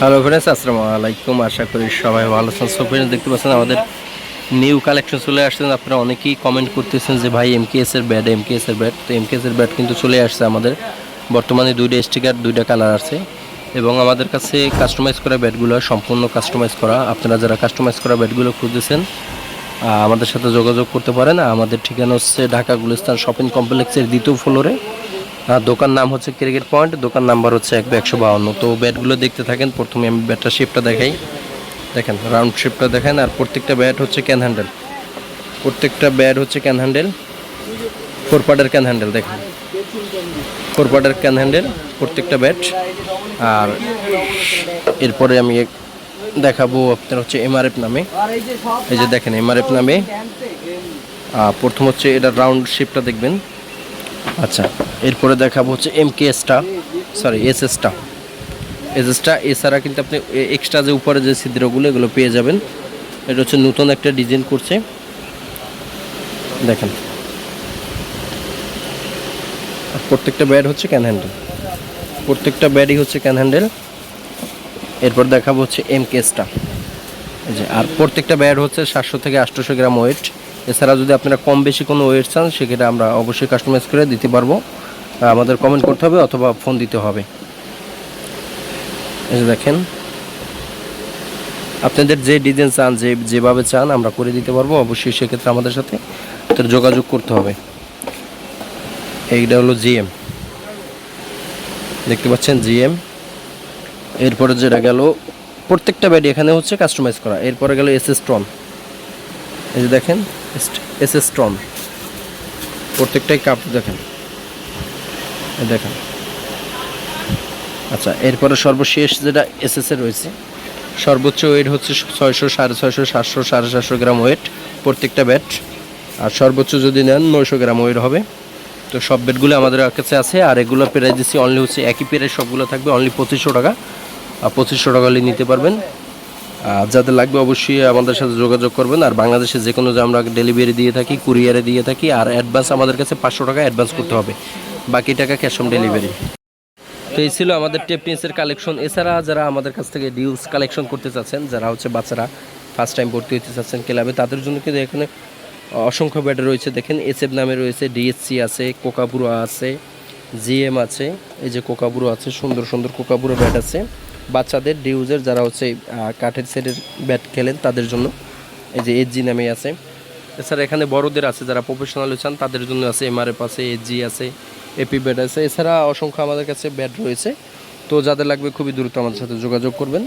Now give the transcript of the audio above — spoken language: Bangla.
হ্যালো ফ্রেন্ডস আসসালামু আলাইকুম। আশা করি সবাই ভালো আছেন। সো ফ্রেন্ডস দেখতে পাচ্ছেন আমাদের নিউ কালেকশন চলে আসছেন আপনারা অনেকেই কমেন্ট করতেছেন যে, ভাই এমকেএস এর ব্যাট এমকেএস এর ব্যাট তো এমকেএস এর ব্যাট কিন্তু চলে আসছে আমাদের। বর্তমানে দুইটা স্টিকার দুইটা কালার আছে। এবং আমাদের কাছে কাস্টমাইজ করা ব্যাটগুলো সম্পূর্ণ কাস্টমাইজ করা। আপনারা যারা কাস্টমাইজ করা ব্যাটগুলো খুঁজতেছেন আমাদের সাথে যোগাযোগ করতে পারেন। আমাদের ঠিকানা হচ্ছে ঢাকা গুলিস্তান শপিং কমপ্লেক্সের দ্বিতীয় ফ্লোরে দোকান নাম হচ্ছে ক্রিকেট পয়েন্ট, দোকান নাম্বার হচ্ছে এক একশো বাউন্ন। তো ব্যাটগুলো দেখতে থাকেন, প্রথমে আমি ব্যাটটা শেপটা দেখাই। দেখেন রাউন্ড শেপটা দেখেন, আর প্রত্যেকটা ব্যাট হচ্ছে ক্যান হ্যান্ডেল প্রত্যেকটা ব্যাট হচ্ছে ক্যান হ্যান্ডেল ফোর পার্টের ক্যান হ্যান্ডেল দেখেন। ফোর পার্টের ক্যান হ্যান্ডেল প্রত্যেকটা ব্যাট আর এরপরে আমি দেখাবো আপনার হচ্ছে এমআরএফ নামে। এই যে দেখেন এমআরএফ নামে। প্রথম হচ্ছে এটা রাউন্ড শেপটা দেখবেন। আচ্ছা এরপরে দেখাবো হচ্ছে এম কে এসটা সরি এস এসটা এস এসটা এছাড়া কিন্তু আপনি এক্সট্রা যে উপরে যে ছিদ্রগুলো, এগুলো পেয়ে যাবেন। এটা হচ্ছে নতুন একটা ডিজাইন করছে। দেখেন। প্রত্যেকটা ব্যাড হচ্ছে ক্যান হ্যান্ডেল প্রত্যেকটা ব্যাডই হচ্ছে ক্যান হ্যান্ডেল এরপর দেখাবো হচ্ছে এম কেসটা আর প্রত্যেকটা ব্যাড হচ্ছে সাতশো থেকে আটশোশো গ্রাম ওয়েট এছাড়া যদি আপনারা কম বেশি কোনো ওয়েট চান, সেক্ষেত্রে আমরা অবশ্যই কাস্টমাইজ করে দিতে পারব। আমাদের কমেন্ট করতে হবে অথবা ফোন দিতে হবে। দেখেন। আপনাদের যে ডিজাইন চান, যে যেভাবে চান, আমরা করে দিতে পারব। অবশ্যই সেক্ষেত্রে আমাদের সাথে যোগাযোগ করতে হবে। এইটা হলো জিএম দেখতে পাচ্ছেন জিএম এরপরে যেটা গেল, প্রত্যেকটা ব্যাডি এখানে হচ্ছে কাস্টমাইজ করা। এরপরে গেল এস এস ট্রন এই যে দেখেন। S S Ton. প্রত্যেকটাই কাপ দেখেন। দেখেন। আচ্ছা এরপরে সর্বশেষ যেটা এস এস রয়েছে, সর্বোচ্চ ওয়েট হচ্ছে ছয়শো সাড়ে ছয়শো, সাতশো, সাড়ে সাতশো গ্রাম ওয়েট প্রত্যেকটা ব্যাট আর সর্বোচ্চ যদি নেন, নয়শো গ্রাম ওয়েট হবে। তো সব বেডগুলো আমাদের কাছে আছে, আর এগুলো প্রাইস দিচ্ছি অনলি হচ্ছে একই প্রাইস সবগুলো থাকবে অনলি পঁচিশশো টাকা। আর পঁচিশশো টাকা নিতে পারবেন। যাদের লাগবে অবশ্যই আমাদের সাথে যোগাযোগ করবেন। আর বাংলাদেশে যে কোনো যে আমরা ডেলিভারি দিয়ে থাকি কুরিয়ারে দিয়ে থাকি, আর অ্যাডভান্স আমাদের কাছে পাঁচশো টাকা অ্যাডভান্স করতে হবে। বাকি টাকা ক্যাশ অন ডেলিভারি তো এই ছিল আমাদের টেপনিসের কালেকশন এছাড়া যারা আমাদের কাছ থেকে ডিউস কালেকশন করতে চাচ্ছেন, যারা হচ্ছে বাচ্চারা ফার্স্ট টাইম ভর্তি হতে চাচ্ছেন ক্লাবে, তাদের জন্য কিন্তু এখানে অসংখ্য ব্যাট রয়েছে। দেখেন এসএফ নামে রয়েছে ডিএসসি আছে, কোকাবুরো আছে জিএম আছে, এই যে কোকাবুরো আছে, সুন্দর সুন্দর কোকাবুরো ব্যাট আছে। বাচ্চাদের, ডিউজের যারা হচ্ছে কাঠের সেটের ব্যাট খেলেন, তাদের জন্য এই যে এজি নামে আছে। এছাড়া এখানে বড়দের আছে, যারা প্রফেশনাল চান, তাদের জন্য আছে এমআরএফ আছে এজি আছে এপি ব্যাট আছে। এছাড়া অসংখ্য আমাদের কাছে ব্যাট রয়েছে। তো যাদের লাগবে খুবই দ্রুত আমাদের সাথে যোগাযোগ করবেন।